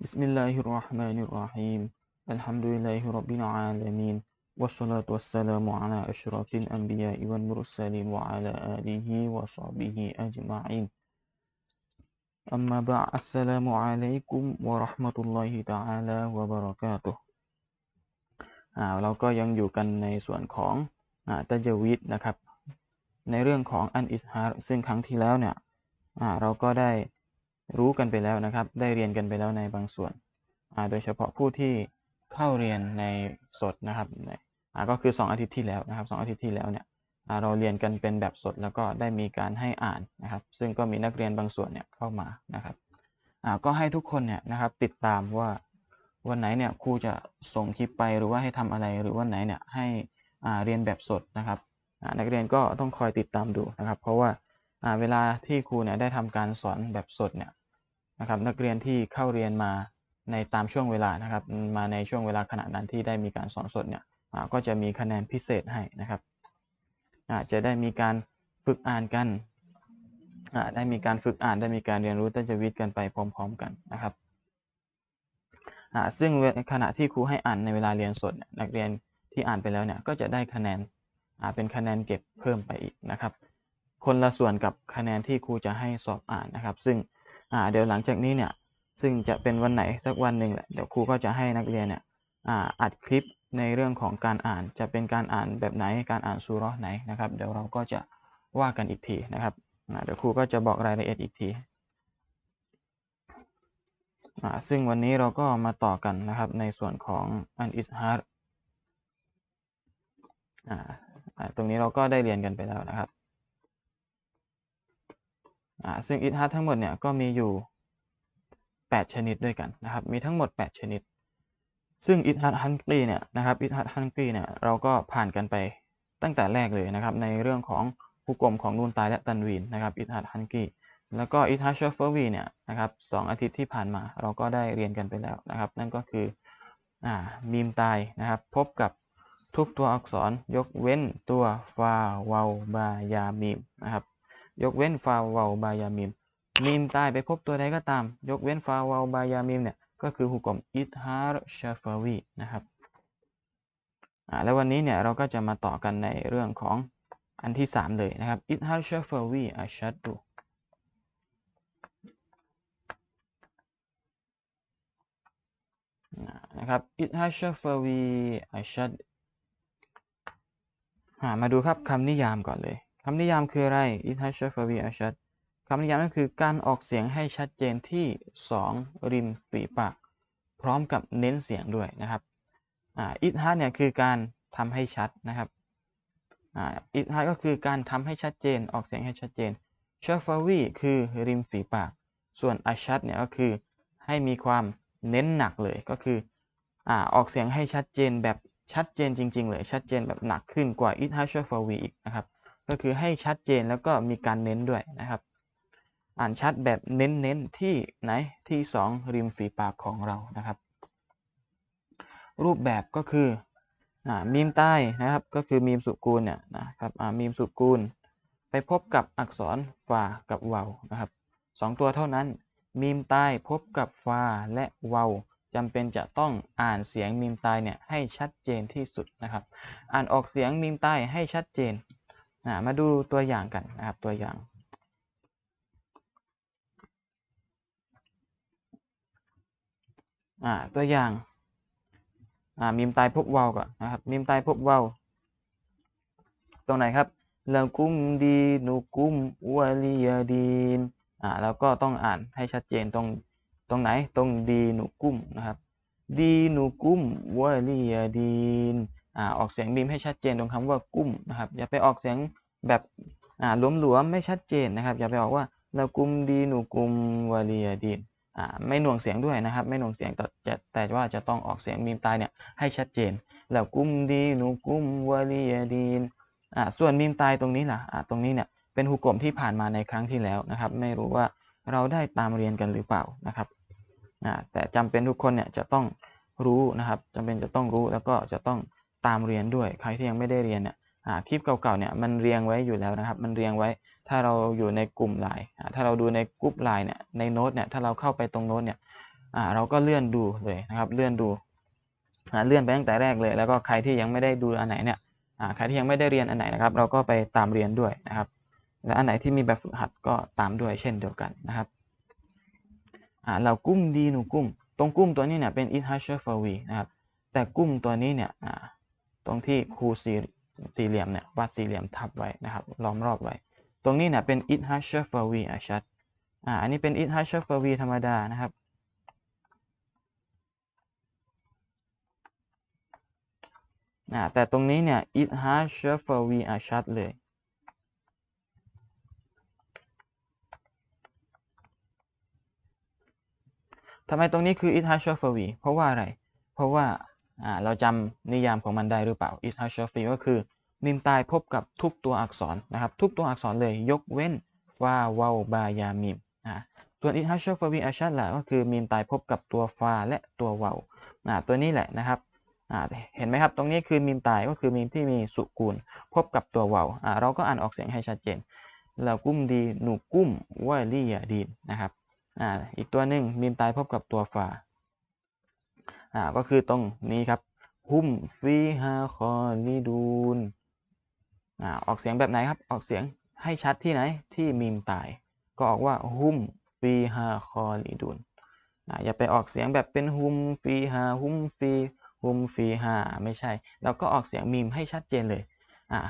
بسم الله الرحمن الرحيم الحمد لله رب العالمين والصلاة والسلام على أشرف الأنبياء والمرسلين وعلى آله وصحبه أجمعين أما بعد السلام عليكم ورحمة الله تعالى وبركاته อ่าเราก็ยังอยู่กันในส่วนของอ่าตัจวิดนะครับ ในเรื่องของอันอิสฮาร์ซึ่งครั้งที่แล้วเนี่ยอ่าเราก็ได้ รู้กันไปแล้วนะครับ ได้เรียนกันไปแล้วในบางส่วน โดยเฉพาะผู้ที่เข้าเรียนในสดนะครับก็คือ 2 อาทิตย์ที่แล้วนะครับ2อาทิตย์ที่แล้วเนี่ยเราเรียนกันเป็นแบบสดแล้วก็ได้มีการให้อ่านนะครับ ซึ่งก็มีนักเรียนบางส่วนเนี่ยเข้ามานะครับก็ให้ทุกคนเนี่ยนะครับติดตามว่าวันไหนเนี่ยครูจะส่งคลิปไปหรือว่าให้ทำอะไรหรือวันไหนเนี่ยให้เรียนแบบสดนะครับนักเรียนก็ต้องคอยติดตามดูนะครับ เพราะว่าอ่าเวลาที่ครูเนี่ยได้ทำการสอนแบบสดเนี่ย นะครับนักเรียนที่เข้าเรียนมาในตามช่วงเวลานะครับ มาในช่วงเวลาขณะนั้นที่ได้มีการสอนสดเนี่ยอ่าก็จะมีคะแนนพิเศษให้นะครับอ่าจะได้มีการฝึกอ่านกันอ่าได้มีการฝึกอ่านได้มีการเรียนรู้ตัจวิทย์กันไปพร้อม ๆ กันนะครับอ่าซึ่งขณะที่ครูให้อ่านในเวลาเรียนสดเนี่ยนักเรียนที่อ่านไปแล้วเนี่ยก็จะได้คะแนนอ่าเป็นคะแนนเก็บเพิ่มไปอีกนะครับ คนละส่วนกับคะแนนที่ครูจะให้สอบอ่านนะครับ ซึ่ง อ่าเดี๋ยวหลังจากนี้เนี่ยซึ่งจะเป็นวันไหนสักวันหนึ่งแหละเดี๋ยวครูก็จะให้นักเรียนเนี่ยอ่าอัดคลิปในเรื่องของการอ่านจะเป็นการอ่านแบบไหนการอ่านซูร์ไหนนะครับ เดี๋ยวเราก็จะว่ากันอีกทีนะครับเดี๋ยวครูก็จะบอกรายละเอียดอีกทีซึ่งวันนี้เราก็มาต่อกันนะครับในส่วนของอันอิสฮาร์ตรงนี้เราก็ได้เรียนกันไปแล้วนะครับ อ่าซึ่งอิสฮาร์ทั้งหมดเนี่ยก็มีอยู่ 8 ชนิดด้วยกันนะครับ มีทั้งหมด 8 ชนิด ซึ่งอิสฮัดฮันกีเนี่ยนะครับอิสฮัดฮันกีเนี่ยเราก็ผ่านกันไปตั้งแต่แรกเลยนะครับ ในเรื่องของฮุกกลมของนูนตายและตันวีนนะครับอิสฮัดฮันกีแล้วก็อิสฮัดชฟเฟอร์วีเนี่ยนะครับสองอาทิตย์ที่ผ่านมาเราก็ได้เรียนกันไปแล้วนะครับ นั่นก็คืออ่ามีมตายนะครับ พบกับทุกตัวอักษรยกเว้นตัวฟาวาบายามีมนะครับ ยกเว้นฟาวาบายามีมมีมตายไปพบตัวใดก็ตาม ยกเว้นฟาวาบายามีมเนี่ยก็คือฮุกกลมอิทฮาร์ชฟาวีนะครับอ่าแล้ววันนี้เนี่ยเราก็จะมาต่อกันในเรื่องของอันที่ 3 เลยนะครับอิทฮาร์ชฟาวีอัชัดดูนะครับอิทฮาร์ชฟาวีอัชัดมาดูครับคำนิยามก่อนเลย คำนิยามคืออะไร อิทฮาร์ชฟาวีอัชัดคำนิยามก็คือการออกเสียงให้ชัดเจนที่ 2 ริมฝีปาก พร้อมกับเน้นเสียงด้วยนะครับอิทฮัดเนี่ยคือการทำให้ชัดนะครับอิทฮัดก็คือการทำให้ชัดเจน ออกเสียงให้ชัดเจนชฟาวีคือริมฝีปาก ส่วนอาชัดเนี่ยก็คือให้มีความเน้นหนักเลยก็คือออกเสียงให้ชัดเจนแบบชัดเจนจริง ๆ เลยชัดเจนแบบหนักขึ้นกว่าอิทฮัชฟาวีอีกนะครับ ก็คือให้ชัดเจนแล้วก็มีการเน้นด้วยนะครับ อ่านชัดแบบเน้นๆที่ไหนที่ 2 ริมฝีปากของเรานะครับ รูปแบบก็คืออมีมใต้นะครับ ก็คือมีมสุกูลเนี่ยนะครับมีมสุกูล ไปพบกับอักษรฟากับเวานะครับสองตัวเท่านั้น มีมใต้พบกับฟาและเวาจำเป็นจะต้องอ่านเสียงมีมใต้เนี่ยให้ชัดเจนที่สุดนะครับ อ่านออกเสียงมีมใต้ให้ชัดเจน มาดูตัวอย่างกันนะครับตัวอย่าง ตัวอย่างมีมตายพบวาวก่อนนะครับมีมตายพบวาวตรงไหนครับลากุมดีนูกุมวลียดีนอ่าแล้วก็ต้องอ่านให้ชัดเจนตรงตรงไหนตรงดีนูกุมนะครับดีนูกุมวลียดีน อออกเสียงบีมให้ชัดเจนตรงคำว่ากุ้มนะครับอย่าไปออกเสียงแบบหลวมๆไม่ชัดเจนนะครับ อย่าไปออกว่าลากุมดีหนูกุมวาลียดีนไม่หน่วงเสียงด้วยนะครับ ไม่หน่วงเสียงแต่แต่ว่าจะต้องออกเสียงมีมตายเนี่ยให้ชัดเจนแล้วกุมดีหนูกุมวาลียดีนส่วนมีมตายตรงนี้ล่ะตรงนี้เนี่ยเป็นหุกกลมที่ผ่านมาในครั้งที่แล้วนะครับ ไม่รู้ว่าเราได้ตามเรียนกันหรือเปล่านะครับแต่จำเป็นทุกคนเนี่ยจะต้องรู้นะครับจำเป็นจะต้องรู้แล้วก็จะต้อง ตามเรียนด้วย ใครที่ยังไม่ได้เรียนเนี่ยคลิปเก่าๆเนี่ยมันเรียงไว้อยู่แล้วนะครับ มันเรียงไว้ถ้าเราอยู่ในกลุ่มไลน์ถ้าเราดูในกลุ่มไลน์เนี่ยในโน้ตเนี่ยถ้าเราเข้าไปตรงโน้ตเนี่ยเราก็เลื่อนดูเลยนะครับเลื่อนดูเลื่อนไปตั้งแต่แรกเลย แล้วก็ใครที่ยังไม่ได้ดูอันไหนเนี่ยใครที่ยังไม่ได้เรียนอันไหนนะครับ เราก็ไปตามเรียนด้วยนะครับ และอันไหนที่มีแบบฝึกหัดก็ตามด้วยเช่นเดียวกันนะครับเรากุ้มดีหนูกุ้มตรงกุ้มตัวนี้เนี่ยเป็นอิทฮัชเชอร์ฟวีนะครับแต่กุ้มตัวนี้เนี่ย ตรงที่ครูสี่สี่เหลี่ยมเนี่ยวาดสี่เหลี่ยมทับไว้นะครับล้อมรอบไว้ ตรงนี้เนี่ยเป็นอิทฮัชเชอร์ฟวีอาชัดอ่าอันนี้เป็นอิทฮัชเชอร์ฟวีธรรมดานะครับอ่าแต่ตรงนี้เนี่ย it has s h a f e r we อะชัดเลยทำไมตรงนี้คือ it has s h a f e r we เพราะว่าอะไร เพราะว่า อ่าเราจำนิยามของมันได้หรือเปล่า it has s h a f e r we ก็คือมิมตายพบกับทุกตัวอักษรนะครับ ทุกตัวอักษรเลยยกเว้นฟาวาวบายามิมอ่าส่วน it has s h a f e r we อะชัดแหละก็คือมิมตายพบกับตัวฟาและตัววาวอ่าตัวนี้แหละนะครับอ่าเห็นไหมครับตรงนี้คือมีมตายก็คือมีมที่มีสุกูล พบกับตัวเวาวอ่าเราก็อ่านออกเสียงให้ชัดเจนเรากุ้มดีหนูกุ้มว่าลี่ยาดีนนะครับอ่าอีกตัวหนึ่งมีมตายพบกับตัวฟา อ่าก็คือตรงนี้ครับหุมฟีฮาคอลีดูนอ่าออกเสียงแบบไหนครับออกเสียงให้ชัดที่ไหนที่มีมตาย ก็ออกว่าหุมฟีฮาคอลีดูนอ่าอย่าไปออกเสียงแบบเป็นหุมฟีฮาหุมฟีฮุมฟีฮาไม่ใช่เราก็ออกเสียงมีมให้ชัดเจนเลยอ่า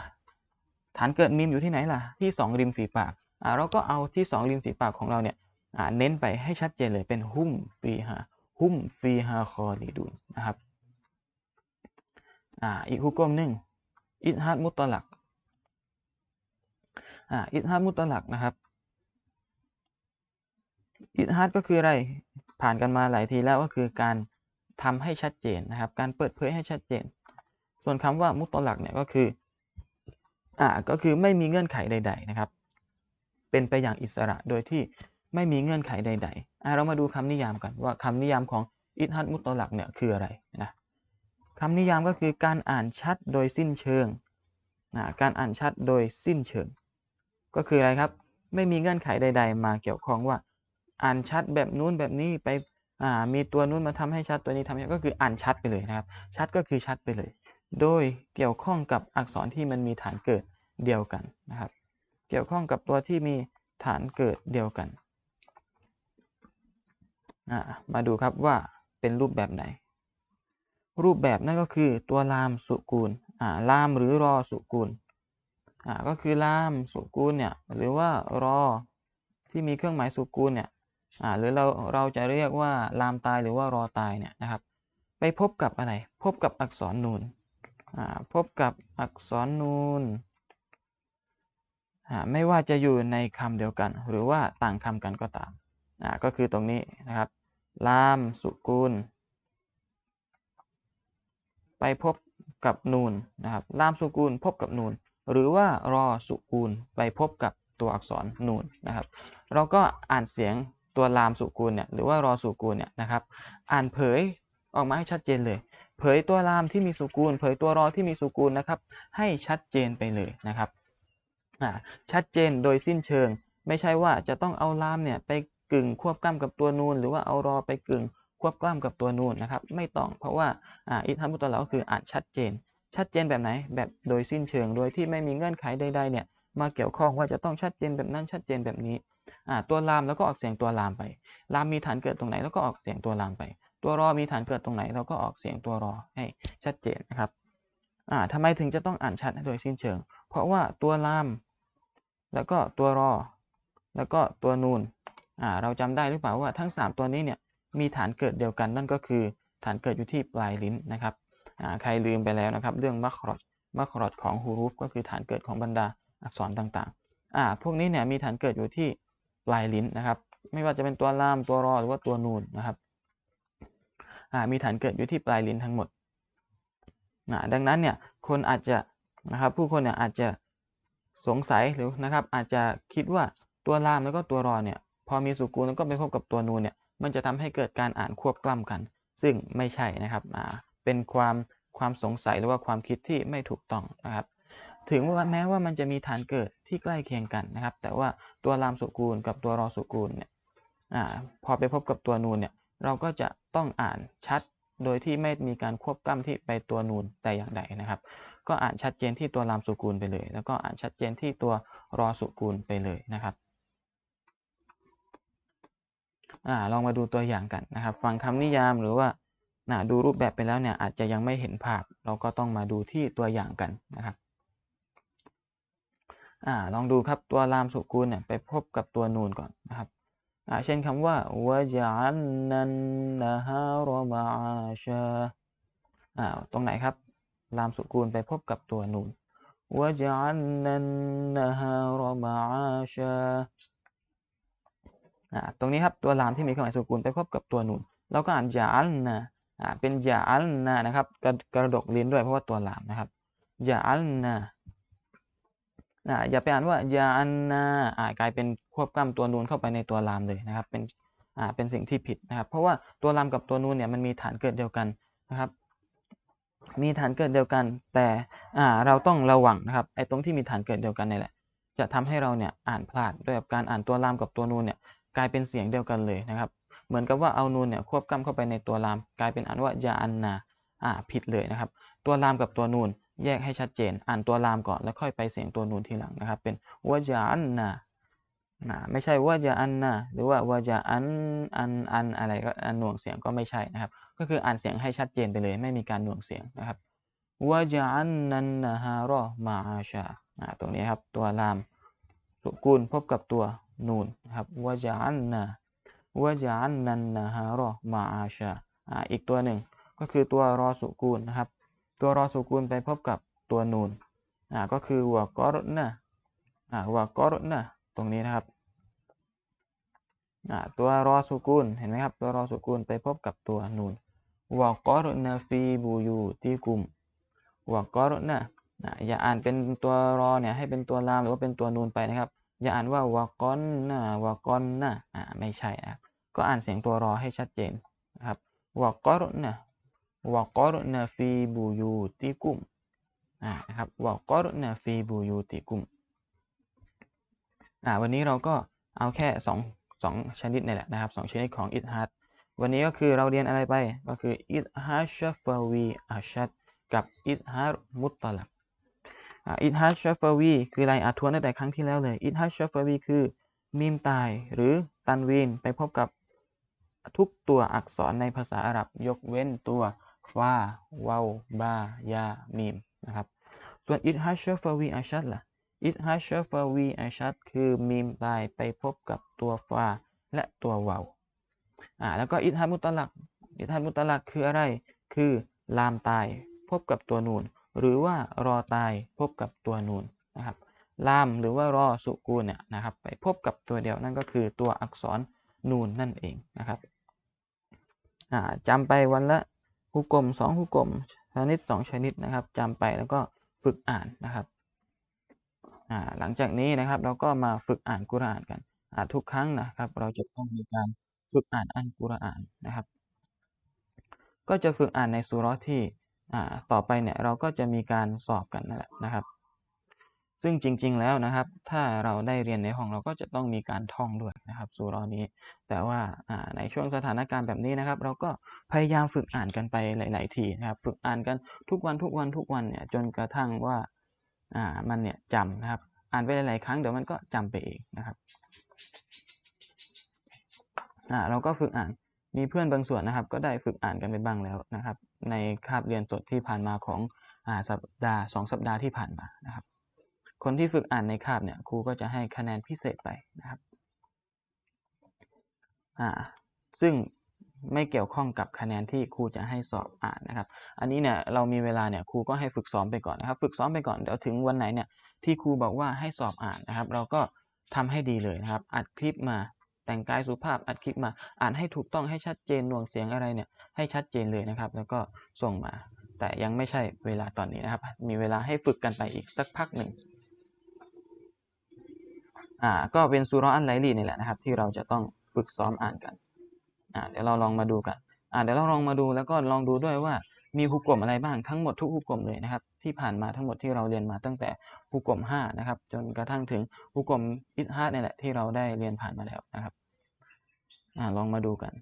ฐานเกิดมีมอยู่ที่ไหนล่ะที่ 2 ริมฝีปากอ่าเราก็เอาที่ 2 ริมฝีปากของเราเนี่ยอ่าเน้นไปให้ชัดเจนเลยเป็นฮุมฟีฮา ฮุมฟีฮาคอลีดูนนะครับอ่าอีกฮุกกลมหนึ่งอิทฮัดมุตลักอ่าอิทฮัดมุตลักนะครับอิทฮัดก็คืออะไรผ่านกันมาหลายทีแล้วก็คือการทำให้ชัดเจนนะครับ การเปิดเผยให้ชัดเจน ส่วนคำว่ามุตตลักเนี่ยก็คืออ่าก็คือไม่มีเงื่อนไขใด ๆนะครับ เป็นไปอย่างอิสระโดยที่ ไม่มีเงื่อนไขใดๆเรามาดูคำนิยามกันว่าคำนิยามของอิทฮัดมุตตลักเนี่ยคืออะไรนะคำนิยามก็คือการอ่านชัดโดยสิ้นเชิงนะการอ่านชัดโดยสิ้นเชิง ก็คืออะไรครับ ไม่มีเงื่อนไขใด ๆ มาเกี่ยวข้องว่า อ่านชัดแบบนู้นแบบนี้ไปมีตัวนู้นมาทำให้ชัดตัวนี้ทำให้ก็คืออ่านชัดไปเลยนะครับ ชัดก็คือชัดไปเลย โดยเกี่ยวข้องกับอักษรที่มันมีฐานเกิดเดียวกันนะครับ เกี่ยวข้องกับตัวที่มีฐานเกิดเดียวกัน มาดูครับว่าเป็นรูปแบบไหน รูปแบบนั่นก็คือตัวลามสุกูลอ่าลามหรือรอสุกูลก็คือลามสุกูลเนี่ยหรือว่ารอที่มีเครื่องหมายสุกูลเนี่ยหรือเราเราจะเรียกว่าลามตายหรือว่ารอตายเนี่ยนะครับ ไปพบกับอะไร พบกับอักษรนูนพบกับอักษรนูนไม่ว่าจะอยู่ในคำเดียวกัน หรือว่าต่างคำกันก็ตามก็คือตรงนี้นะครับ ลามสุกูล ไปพบกับนูนนะครับลามสุกูลพบกับนูน หรือว่ารอสุกูลไปพบกับตัวอักษรนูนนะครับ เราก็อ่านเสียงตัวลามสุกูลเนี่ยหรือว่ารอสุกูลเนี่ยนะครับ อ่านเผยออกมาให้ชัดเจนเลย เผยตัวลามที่มีสุกูล เผยตัวรอที่มีสุกูลนะครับ ให้ชัดเจนไปเลยนะครับชัดเจนโดยสิ้นเชิง ไม่ใช่ว่าจะต้องเอาลามเนี่ยไป กึ่งควบกล้ำกับตัวนูน หรือว่าเอารอไปกึ่งควบกล้ำกับตัวนูนนะครับ ไม่ต้องเพราะว่าอิทธัมมุตตะลาก็คืออ่านชัดเจน ชัดเจนแบบไหนแบบโดยสิ้นเชิงโดยที่ไม่มีเงื่อนไขใดๆเนี่ยมาเกี่ยวข้องว่าจะต้องชัดเจนแบบนั้นชัดเจนแบบนี้ตัวลามแล้วก็ออกเสียงตัวลามไปลามมีฐานเกิดตรงไหนแล้วก็ออกเสียงตัวลามไป ตัวรอมีฐานเกิดตรงไหนเราก็ออกเสียงตัวรอให้ชัดเจนนะครับอ่าทำไมถึงจะต้องอ่านชัดโดยสิ้นเชิง เพราะว่าตัวลาม แล้วก็ตัวรอ แล้วก็ตัวนูน เราจำได้หรือเปล่าว่าทั้ง 3 ตัวนี้เนี่ยมีฐานเกิดเดียวกันนั่นก็คือ ฐานเกิดอยู่ที่ปลายลิ้นนะครับอ่าใครลืมไปแล้วนะครับ เรื่องมัครอดมัครอดของฮูรูฟก็คือฐานเกิดของบรรดาอักษรต่างๆอ่าพวกนี้เนี่ยมีฐานเกิดอยู่ที่ปลายลิ้นนะครับ ไม่ว่าจะเป็นตัวล่ามตัวรอหรือว่าตัวนูนนะครับอ่ามีฐานเกิดอยู่ที่ปลายลิ้นทั้งหมด ดังนั้นเนี่ยคนอาจจะนะครับผู้คนเนี่ยอาจจะสงสัยหรือนะครับอาจจะคิดว่าตัวล่ามแล้วก็ตัวรอเนี่ย พอมีสุกูลแล้วก็ไปพบกับตัวนูนเนี่ยมันจะทำให้เกิดการอ่านควบกล้ำกัน ซึ่งไม่ใช่นะครับเป็นความความสงสัยหรือว่าความคิดที่ไม่ถูกต้องนะครับถึงว่าแม้ว่ามันจะมีฐานเกิดที่ใกล้เคียงกันนะครับ แต่ว่าตัวรามสุกูลกับตัวรอสุกูลเนี่ยอพอไปพบกับตัวนูนเนี่ยเราก็จะต้องอ่านชัดโดยที่ไม่มีการควบกล้ำที่ไปตัวนูนแต่อย่างใดนะครับ ก็อ่านชัดเจนที่ตัวลามสุกูลไปเลย แล้วก็อ่านชัดเจนที่ตัวรอสุกูลไปเลยนะครับอ่า ลองมาดูตัวอย่างกันนะครับ ฟังคำนิยามหรือว่าดูรูปแบบไปแล้วเนี่ยอาจจะยังไม่เห็นภาพ เราก็ต้องมาดูที่ตัวอย่างกันนะครับอลองดูครับตัวลามสุกูลเนี่ยไปพบกับตัวนูนก่อนนะครับเช่นคำว่าวะจันนันนะฮารมาชาอ่าตรงไหนครับลามสุกูลไปพบกับตัวนูนวะจันนันนะฮารมาชาอ่า ตรงนี้ครับตัวลามที่มีครื่องหมายสุกูลไปพบกับตัวนูนเราก็อ่านจันนะอ่าเป็นจันนะนะครับกระกระดกลิ้นด้วยเพราะว่าตัวลามนะครับจันนะนะอย่าไปอ่านว่ายาอันนาอ่ากลายเป็นควบกล้ำตัวนูนเข้าไปในตัวลามเลยนะครับ เป็นอ่าเป็นสิ่งที่ผิดนะครับ เพราะว่าตัวลามกับตัวนูนเนี่ยมันมีฐานเกิดเดียวกันนะครับ มีฐานเกิดเดียวกัน แต่อ่าเราต้องระวังนะครับไอ้ตรงที่มีฐานเกิดเดียวกันนี่แหละจะทำให้เราเนี่ยอ่านพลาดด้วยการอ่านตัวลามกับตัวนูนเนี่ย กลายเป็นเสียงเดียวกันเลยนะครับ เหมือนกับว่าเอานูนเนี่ยควบกล้ำเข้าไปในตัวลาม กลายเป็นอ่านว่ายาอันนาอ่าผิดเลยนะครับ ตัวลามกับตัวนูนแยกให้ชัดเจน อ่านตัวลามก่อนแล้วค่อยไปเสียงตัวนูนทีหลังนะครับ เป็นวะจาอันนานะไม่ใช่วะจาอันนาหรือว่าวะจาอันอันอันอะไรก็อันหน่วงเสียงก็ไม่ใช่นะครับ ก็คืออ่านเสียงให้ชัดเจนไปเลย ไม่มีการหน่วงเสียงนะครับวะจาอันนันนะฮารอมาอาชาอ่าตรงนี้ครับตัวลามสุกูลพบกับตัว นูนนะครับวะจาอันนะวะจาอันนันนะฮารอมาอาชาอ่าอีกตัวหนึ่ง ก็คือตัวรอสุกูลนะครับ ตัวรอสุกูลไปพบกับตัวนูนอ่าก็คือวกอรนะอ่าวกอรนะตรงนี้นะครับอ่าตัวรอสุกูลเห็นไหมครับ ตัวรอสุกูลไปพบกับตัวนูนวกอรนะฟีบูยูตีกุมวกอรนะอ่าอย่าอ่านเป็นตัวรอเนี่ยให้เป็นตัวลามหรือว่าเป็นตัวนูนไปนะครับ อย่าอ่านว่าวกอนนะวกอนนะอ่าไม่ใช่นะก็อ่านเสียงตัวรอให้ชัดเจนนะครับวกอรนะวกอรนาฟีบูยูติกุมอ่านะครับวกอรนาฟีบูยูติกุมอ่าวันนี้เราก็เอาแค่สองสองชนิดนี่แหละนะครับสองชนิดของอิทฮัดวันนี้ก็คือเราเรียนอะไรไปก็คืออิทฮัชฟาวีอาชัดกับอิทฮัดมุตตลัก อ่าอิทฮัชฟาวีคืออะไรอาทวนตั้งแต่ครั้งที่แล้วเลยอิทฮัชฟาวีคือมีมตายหรือตันวีนไปพบกับทุกตัวอักษรในภาษาอาหรับ ยกเว้นตัวฟาวาวบายามีมนะครับส่วนอิทฮัชฟาวีอาชัดล่ะอิทฮัชฟาวีอาชัดคือมีมตายไปพบกับตัวฟาและตัววาวอ่าแล้วก็อิทฮัมุตลักอิทฮัมุตลักคืออะไร คือลามตายพบกับตัวนูน หรือว่ารอตายพบกับตัวนูนนะครับลามหรือว่ารอสุกูลเนี่ยนะครับไปพบกับตัวเดียวนั่นก็คือตัวอักษรนูนนั่นเองนะครับอ่าจำไปวันละฮุกกลม2ฮุกกลมชนิด 2 ชนิดนะครับจำไปแล้วก็ฝึกอ่านนะครับหลังจากนี้นะครับเราก็มาฝึกอ่านกุรอานกันทุกครั้งนะครับ เราจะต้องมีการฝึกอ่านอันกุรอานนะครับ ก็จะฝึกอ่านในสุรที่ ต่อไปเนี่ยเราก็จะมีการสอบกันนั่นแหละนะครับ ซึ่งจริง ๆแล้วนะครับ ถ้าเราได้เรียนในห้องเราก็จะต้องมีการท่องด้วยนะครับสุรอนี้ แต่ว่าในช่วงสถานการณ์แบบนี้นะครับ เราก็พยายามฝึกอ่านกันไปหลาย ๆ ทีนะครับ ฝึกอ่านกันทุกวันทุกวันทุกวันเนี่ยจนกระทั่งว่ามันเนี่ยจำนะครับ อ่านไปหลาย ๆ ครั้งเดี๋ยวมันก็จำไปเองนะครับเราก็ฝึกอ่าน มีเพื่อนบางส่วนนะครับ ก็ได้ฝึกอ่านกันไปบ้างแล้วนะครับ ในคาบเรียนสดที่ผ่านมาของอ่าสัปดาห์สองสัปดาห์ที่ผ่านมานะครับ คนที่ฝึกอ่านในคาบเนี่ยครูก็จะให้คะแนนพิเศษไปนะครับอ่าซึ่งไม่เกี่ยวข้องกับคะแนนที่ครูจะให้สอบอ่านนะครับ อันนี้เนี่ยเรามีเวลาเนี่ยครูก็ให้ฝึกซ้อมไปก่อนนะครับ ฝึกซ้อมไปก่อนเดี๋ยวถึงวันไหนเนี่ยที่ครูบอกว่าให้สอบอ่านนะครับ เราก็ทำให้ดีเลยนะครับ อัดคลิปมา แต่งกายสุภาพอัดคลิปมา อ่านให้ถูกต้องให้ชัดเจนหน่วงเสียงอะไรเนี่ย ให้ชัดเจนเลยนะครับ แล้วก็ส่งมา แต่ยังไม่ใช่เวลาตอนนี้นะครับ มีเวลาให้ฝึกกันไปอีกสักพักหนึ่งอ่าก็เป็นซูรออันไลลีนี่แหละนะครับ ที่เราจะต้องฝึกซ้อมอ่านกันอ่าเดี๋ยวเราลองมาดูกันอ่าเดี๋ยวเราลองมาดูแล้วก็ลองดูด้วยว่ามีฮุกกลมอะไรบ้างทั้งหมดทุกฮุกกลมเลยนะครับ ที่ผ่านมาทั้งหมดที่เราเรียนมาตั้งแต่ ฮุกกลม5นะครับ จนกระทั่งถึงฮุกกลมอิทฮาดนี่แหละที่เราได้เรียนผ่านมาแล้วนะครับอ่าลองมาดูกัน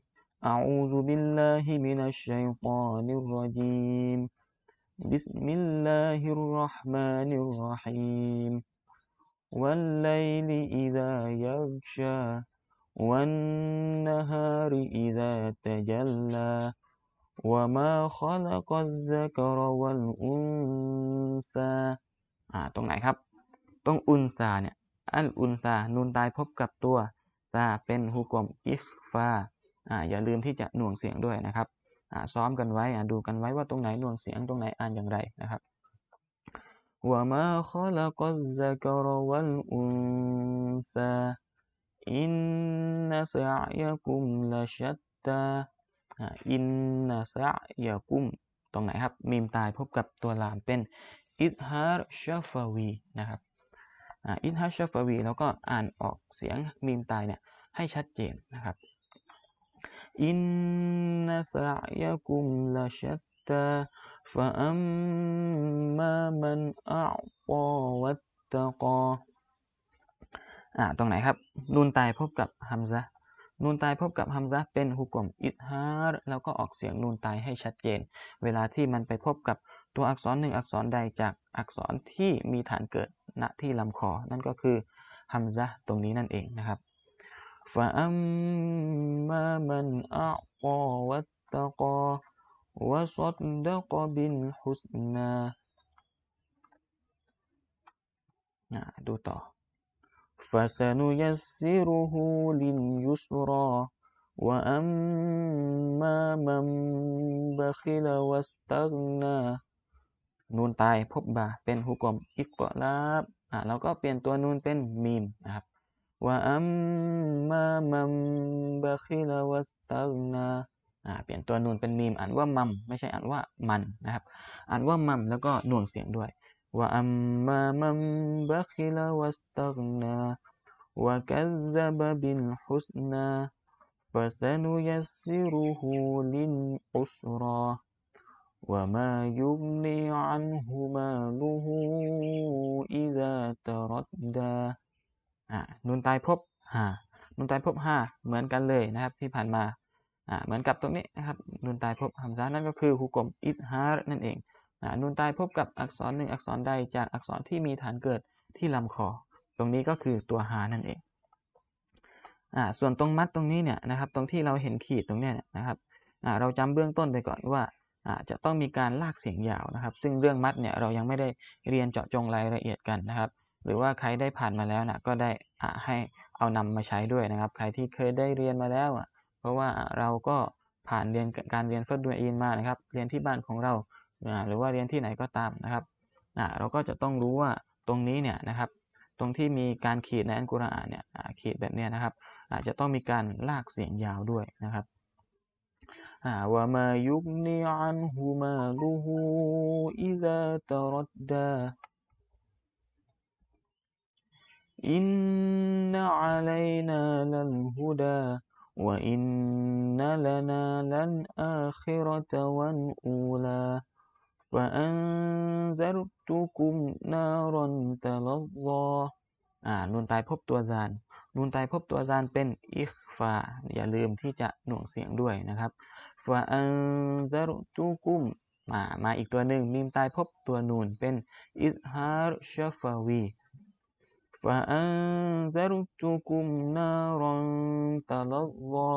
أعوذ بالله من الشيطان الرجيم بسم الله الرحمن الرحيم والليل إذا يغشى والنهار إذا تجلى وما خلق الذكر والأنثى อ่าตรงไหนครับ ตรงอุนซาเนี่ยอัลอุนซานูนตายพบกับตัวซาเป็นฮุกลมอิฟฟาอ่าอย่าลืมที่จะหน่วงเสียงด้วยนะครับอ่าซ้อมกันไว้อ่าดูกันไว้ว่าตรงไหนหน่วงเสียงตรงไหนอ่านอย่างไรนะครับว่ามาขลักซักรวัลอุนซาอินนัสยะกุมละชัตตาอินนัสยะกุม ตรงไหนครับ มีมตายพบกับตัวลามเป็น อิทฮาร์ชฟาวีนะครับอิทฮาร์ชฟาวีแล้วก็อ่านออกเสียงมีมตายเนี่ยให้ชัดเจนนะครับอินนัสยกุมละชัตตาฟะอัมมามันอัตวัตตะกออ่าตรงไหนครับนูนตายพบกับฮัมซะนูนตายพบกับฮัมซะเป็นฮุกกลมอิทฮาร์แล้วก็ออกเสียงนูนตายให้ชัดเจน เวลาที่มันไปพบกับ ตัวอักษรหนึ่งอักษรใดจากอักษรที่มีฐานเกิดณที่ลำคอ นั่นก็คือฮัมซะตรงนี้นั่นเองนะครับฟะอัมมามันอัตวัตตะกอวะซัดดะกบิลฮุสนาดูต่อ فسنيسره لليسرى وأما من بخل واستغنى นูนตายพบบาเป็นฮุกอมอิกลาบอ่าแล้วก็เปลี่ยนตัวนูนเป็นมีมนะครับว่าอัมมามัมบะคิลาวัสตักนาอ่าเปลี่ยนตัวนูนเป็นมีมอ่านว่ามัมไม่ใช่อ่านว่ามันนะครับอ่านว่ามัมแล้วก็หน่วงเสียงด้วยว่าอัมมามัมบะคิลาวัสตักนาวะกัซบะบิลฮุสนาฟะซนุยัสซิรุฮูลินอุสรอ وما يغني عنه ماله إذا تردى อ่านุนตายพบหานุนตายพบห้าเหมือนกันเลยนะครับที่ผ่านมาอ่าเหมือนกับตรงนี้นะครับนุนตายพบฮัมซานั่นก็คือฮุกมอิทฮาร์นั่นเองอ่านุนตายพบกับอักษรหนึ่งอักษรใดจากอักษรที่มีฐานเกิดที่ลำคอ ตรงนี้ก็คือตัวฮานั่นเองอ่าส่วนตรงมัดตรงนี้เนี่ยนะครับตรงที่เราเห็นขีดตรงเนี้ยนะครับอ่าเราจำเบื้องต้นไปก่อนว่า จะต้องมีการลากเสียงยาวนะครับ ซึ่งเรื่องมัดเนี่ยเรายังไม่ได้เรียนเจาะจงรายละเอียดกันนะครับ หรือว่าใครได้ผ่านมาแล้วนะก็ได้ให้เอานำมาใช้ด้วยนะครับ ใครที่เคยได้เรียนมาแล้ว เพราะว่าเราก็ผ่านเรียนการเรียนฟัดดูอินมานะครับ เรียนที่บ้านของเรา หรือว่าเรียนที่ไหนก็ตามนะครับเราก็จะต้องรู้ว่าตรงนี้เนี่ยนะครับ ตรงที่มีการขีดในอันกุรอานเนี่ยขีดแบบนี้นะครับ อาจจะต้องมีการลากเสียงยาวด้วยนะครับ وما يغني عنه ماله إذا تردى إن علينا للهدى وإن لنا للآخرة والأولى فأنذرتكم نارا تلظى อ่านูนตายพบตัวซานนูนตายพบตัวซานเป็นอิคฟาอย่าลืมที่จะหน่วงเสียงด้วยนะครับ ฟาอันซารุตุกุมมามาอีกตัวหนึ่งมีมตายพบตัวนูนเป็นอิฮาร์ชฟาวีฟาอันซารุตุกุมนารอนตาลวอ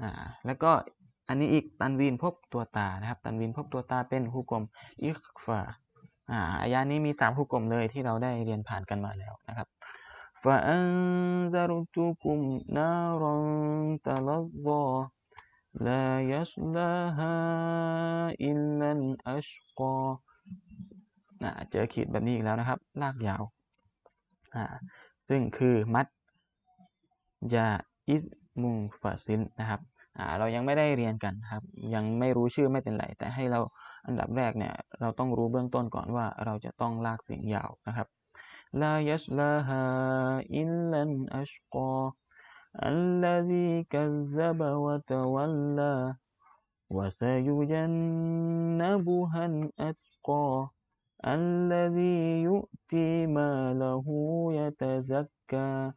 อ่าแล้วก็อันนี้อีกตันวีนพบตัวตานะครับ ตันวีนพบตัวตาเป็นฮุกมอิคฟาอ่าอายานี้มีสามฮุกมเลยที่เราได้เรียนผ่านกันมาแล้วนะครับฟาอันซารุตุกุมนารอนตาลวอ لا يصلها إلا الأشقى นะเจอขีดแบบนี้อีกแล้วนะครับ ลากยาวอ่าซึ่งคือมัดยาอิสมุงฟาซินนะครับอ่าเรายังไม่ได้เรียนกันครับ ยังไม่รู้ชื่อไม่เป็นไร แต่ให้เราอันดับแรกเนี่ย เราต้องรู้เบื้องต้นก่อนว่าเราจะต้องลากเสียงยาวนะครับลายัสลาฮาอิลลันอัชกอ الذي كذب وتولى وسيجنبها الأتقى الذي يؤتي ماله يتزكى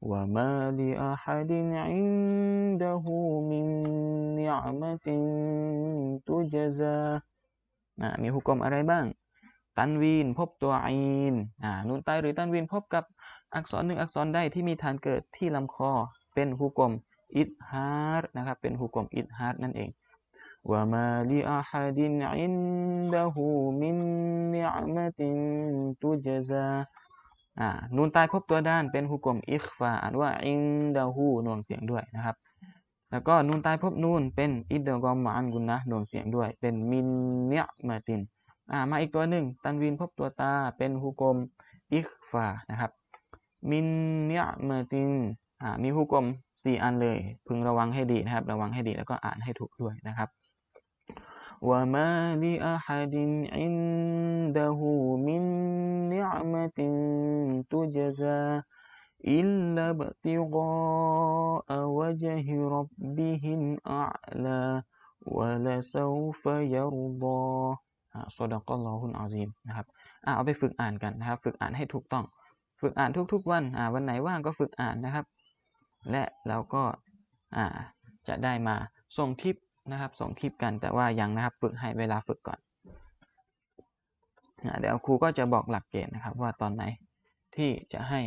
وما لأحد عنده من نعمة تجزى อ่ามีฮุกมอะไรบ้าง ตันวีนพบตัวอีนอ่านูนใต้หรือตันวีนพบกับ อักษรหนึ่งอักษรใดที่มีฐานเกิดที่ลำคอเป็นฮุกมอิดฮาร์นะครับเป็นฮุกมอิดฮาร์นั่นเองว่ามาลิอาฮัดินอินดะฮูมินนิอมะตินตุจซาอ่านูนใต้พบตัวด้านเป็นฮุกมอิคฟาอ่านว่าอินดะฮูนวงเสียงด้วยนะครับ แล้วก็นูนใต้พบนูนเป็นอิดเดกอมมาอันกุนนะนวงเสียงด้วย เป็นมินเนียมาตินอ่ามาอีกตัวหนึ่งตันวินพบตัวตาเป็นฮุกมอิคฟานะครับ มินเนี่ยมตินอ่ามีฮุกลมสี่อันเลย พึงระวังให้ดีนะครับ ระวังให้ดีแล้วก็อ่านให้ถูกด้วยนะครับว่ามาลิอาฮัดินอินดะฮูมินนิยมตินตุจซาอิลลับติกาอวะจฮิรับบิฮินอัลลาวะลาซูฟยารบอสดะกัลลอฮุนอาซีมนะครับเอาไปฝึกอ่านกันนะครับ ฝึกอ่านให้ถูกต้อง ฝึกอ่านทุกๆวันอ่าวันไหนว่างก็ฝึกอ่านนะครับ และเราก็อ่าจะได้มาส่งคลิปนะครับ ส่งคลิปกันแต่ว่ายังนะครับ ฝึกให้เวลาฝึกก่อนเดี๋ยวครูก็จะบอกหลักเกณฑ์นะครับ ว่าตอนไหนที่จะให้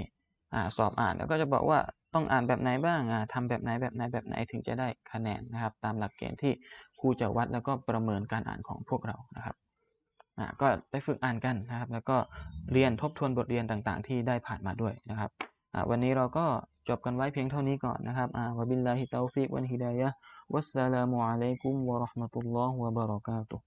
อ่าสอบอ่านแล้วก็จะบอกว่าต้องอ่านแบบไหนบ้างอ่าทำแบบไหนแบบไหนแบบไหนถึงจะได้คะแนนนะครับ ตามหลักเกณฑ์ที่ครูจะวัดแล้วก็ประเมินการอ่านของพวกเรานะครับ นะก็ไปฝึกอ่านกันนะครับ แล้วก็เรียนทบทวนบทเรียนต่างๆ ที่ได้ผ่านมาด้วยนะครับวันนี้เราก็จบกันไว้เพียงเท่านี้ก่อนนะครับอ่าวะบิลลาฮิตาฟิกวันฮิดายะวัสสลามุอะลัยกุมวะราะห์มะตุลลอฮ์วะบะเราะกาตุฮ์